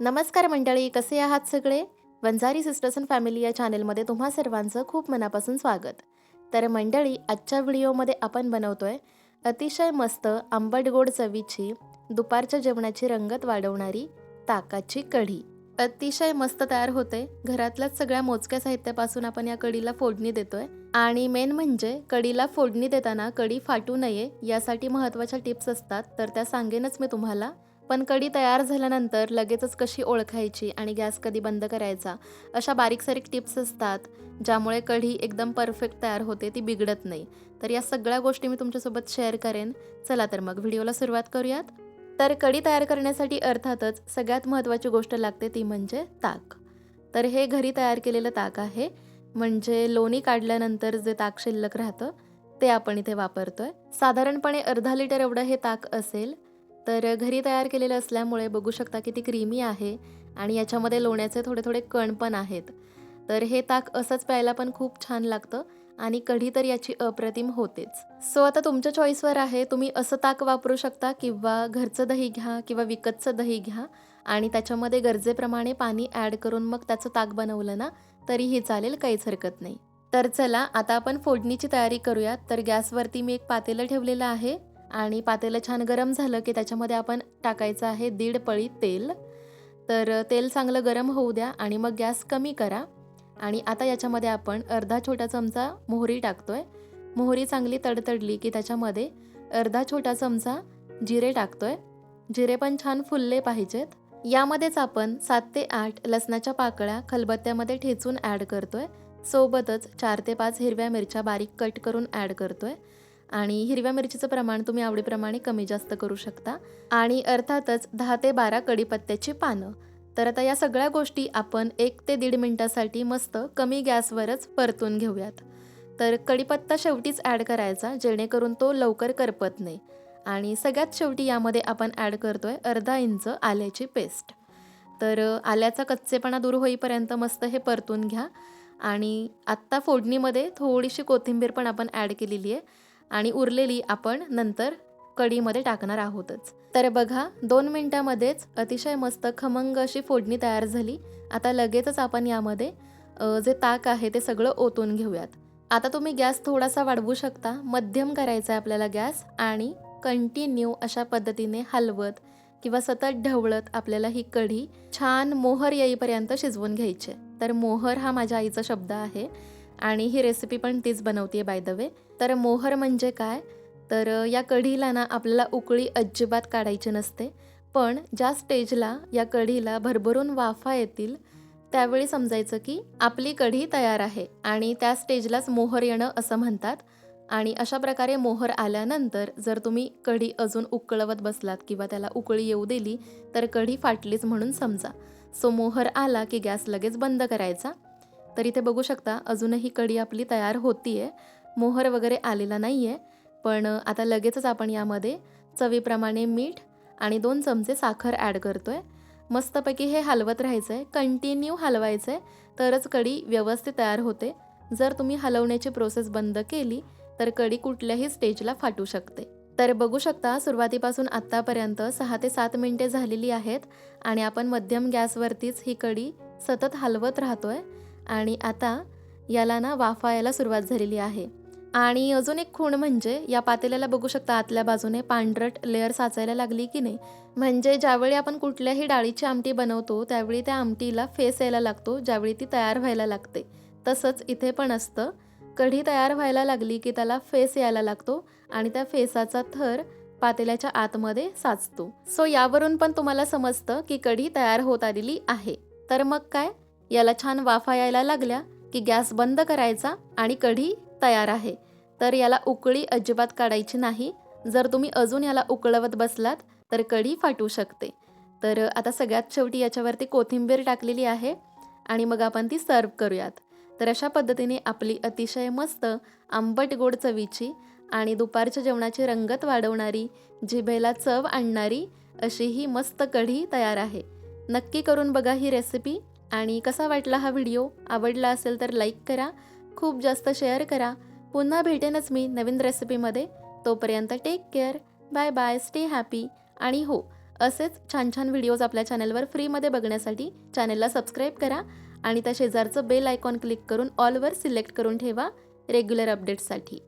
नमस्कार मंडळी कसे आहात सगळे? वंजारी सिस्टर्स अँड फॅमिली या चॅनेलमध्ये तुम्हा सर्वांचं खूप मनापासून स्वागत. तर मंडळी आजच्या व्हिडिओमध्ये आपण बनवतोय अतिशय मस्त आंबट गोड चवीची दुपारच्या जेवणाची रंगत वाढवणारी ताकाची कढी. अतिशय मस्त तयार होते. घरातल्याच सगळ्या मोजक्या साहित्यापासून आपण या कढीला फोडणी देतोय. आणि मेन म्हणजे कढीला फोडणी देताना कढी फाटू नये यासाठी महत्त्वाच्या टिप्स असतात तर त्या सांगेनच मी तुम्हाला. पण कढी तयार झाल्यानंतर लगेचच कशी ओळखायची आणि गॅस कधी बंद करायचा अशा बारीक सारीक टिप्स असतात ज्यामुळे कढी एकदम परफेक्ट तयार होते ती बिघडत नाही. तर या सगळ्या गोष्टी मी तुमच्यासोबत शेअर करेन. चला तर मग व्हिडिओला सुरुवात करूयात. तर कढी तयार करण्यासाठी अर्थातच सगळ्यात महत्त्वाची गोष्ट लागते ती म्हणजे ताक. तर हे घरी तयार केलेलं ताक आहे. म्हणजे लोणी काढल्यानंतर जे ताक शिल्लक राहतं ते आपण इथे वापरतोय. साधारणपणे अर्धा लिटर एवढं हे ताक असेल तर घरी तयार केलेलं असल्यामुळे बघू शकता किती क्रीमी आहे आणि याच्यामध्ये लोण्याचे थोडे थोडे कण पण आहेत. तर हे ताक असंच प्यायला पण खूप छान लागतं आणि कढी तर याची अप्रतिम होतेच. सो आता तुमच्या चॉईसवर आहे. तुम्ही असं ताक वापरू शकता किंवा घरचं दही घ्या किंवा विकतचं दही घ्या आणि त्याच्यामध्ये गरजेप्रमाणे पाणी ॲड करून मग त्याचं ताक बनवलं ना तरीही चालेल काहीच हरकत नाही. तर चला आता आपण फोडणीची तयारी करूयात तर गॅसवरती मी एक पातेलं ठेवलेलं आहे. आणि पातेलं छान गरम झालं की त्याच्यामध्ये आपण टाकायचं आहे दीड पळी तेल. तर तेल चांगलं गरम होऊ द्या आणि मग गॅस कमी करा. आणि आता याच्यामध्ये आपण अर्धा छोटा चमचा मोहरी टाकतोय. मोहरी चांगली तडतडली की त्याच्यामध्ये अर्धा छोटा चमचा जिरे टाकतोय. जिरे पण छान फुलले पाहिजेत. यामध्येच आपण सात ते आठ लसणाच्या पाकळ्या खलबत्त्यामध्ये ठेचून ॲड करतोय. सोबतच चार ते पाच हिरव्या मिरच्या बारीक कट करून ॲड करतोय. आणि हिरव्या मिरचीचं प्रमाण तुम्ही आवडीप्रमाणे कमी जास्त करू शकता. आणि अर्थातच दहा ते बारा कडीपत्त्याची पानं. तर आता या सगळ्या गोष्टी आपण एक ते दीड मिनटासाठी मस्त कमी गॅसवरच परतून घेऊयात. तर कडीपत्ता शेवटीच ॲड करायचा जेणेकरून तो लवकर करपत नाही. आणि सगळ्यात शेवटी यामध्ये आपण ॲड करतोय अर्धा इंच आल्याची पेस्ट. तर आल्याचा कच्चेपणा दूर होईपर्यंत मस्त हे परतून घ्या. आणि आत्ता फोडणीमध्ये थोडीशी कोथिंबीर पण आपण ॲड केलेली आहे. आणि उरलेली आपण नंतर कढीमध्ये टाकणार आहोतच. तर बघा दोन मिनटामध्येच अतिशय मस्त खमंग अशी फोडणी तयार झाली. आता लगेचच आपण यामध्ये जे ताक आहे ते सगळं ओतून घेऊयात. आता तुम्ही गॅस थोडासा वाढवू शकता. मध्यम करायचा आहे आपल्याला गॅस आणि कंटिन्यू अशा पद्धतीने हलवत किंवा सतत ढवळत आपल्याला ही कढी छान मोहर येईपर्यंत शिजवून घ्यायची आहे. तर मोहर हा माझ्या आईचा शब्द आहे. आणि ही रेसिपी पण तीच बनवते बाय द वे तर मोहर म्हणजे काय? तर या कढीला ना आपल्याला उकळी अजिबात काढायची नसते. पण ज्या स्टेजला या कढीला भरभरून वाफा येतील त्यावेळी समजायचं की आपली कढी तयार आहे आणि त्या स्टेजलाच मोहर येणं असं म्हणतात. आणि अशा प्रकारे मोहर आल्यानंतर जर तुम्ही कढी अजून उकळवत बसलात किंवा त्याला उकळी येऊ दिली तर कढी फाटलीच म्हणून समजा. सो मोहर आला की गॅस लगेच बंद करायचा. तर इथे बघू शकता अजूनही कढी आपली तयार होतीये. मोहर वगैरे आलेला नाही आहे पण आता लगेचच आपण यामध्ये चवीप्रमाणे मीठ आणि दोन चमचे साखर ॲड करतोय. मस्तपैकी हे हलवत राहायचं आहे कंटिन्यू हलवायचं आहे तरच कढी व्यवस्थित तयार होते. जर तुम्ही हलवण्याची प्रोसेस बंद केली तर कढी कुठल्याही स्टेजला फाटू शकते. तर बघू शकता सुरुवातीपासून आत्तापर्यंत सहा ते सात मिनटे झालेली आहेत आणि आपण मध्यम गॅसवरतीच ही कढी सतत हलवत राहतोय. आणि आता याला ना वाफायला सुरुवात झालेली आहे. आणि अजून एक खूण म्हणजे या पातेल्याला बघू शकता आतल्या बाजूने पांढरट लेअर साचायला लागली की नाही. म्हणजे ज्यावेळी आपण कुठल्याही डाळीची आमटी बनवतो त्यावेळी त्या आमटीला फेस यायला लागतो ज्यावेळी ती तयार व्हायला लागते. तसंच इथे पण असतं. कढी तयार व्हायला लागली की त्याला फेस यायला लागतो आणि त्या फेसाचा थर पातेल्याच्या आतमध्ये साचतो. सो यावरून पण तुम्हाला समजतं की कढी तयार होत आलेली आहे. तर मग काय? याला छान वाफा यायला लागल्या की गॅस बंद करायचा आणि कढी तयार आहे. तर याला उकळी अजिबात काढायची नाही. जर तुम्ही अजून याला उकळवत बसलात तर कढी फाटू शकते. तर आता सगळ्यात शेवटी याच्यावरती कोथिंबीर टाकलेली आहे आणि मग आपण ती सर्व करूयात. तर अशा पद्धतीने आपली अतिशय मस्त आंबट गोड चवीची आणि दुपारच्या जेवणाची रंगत वाढवणारी जिभेला चव आणणारी अशी ही मस्त कढी तयार आहे. नक्की करून बघा ही रेसिपी आणि कसा वाटला हा व्हिडिओ? आवडला असेल तर लाईक करा. खूप जास्त शेअर करा. पुन्हा भेटेनच मी नवीन रेसिपीमध्ये. तोपर्यंत take care bye bye stay happy आणि हो असेच छान छान व्हिडिओज आपल्या चॅनलवर फ्रीमध्ये बघण्यासाठी चॅनलला सबस्क्राईब करा आणि त्या शेजारचं बेल आयकॉन क्लिक करून ऑलवर सिलेक्ट करून ठेवा. रेग्युलर अपडेट्ससाठी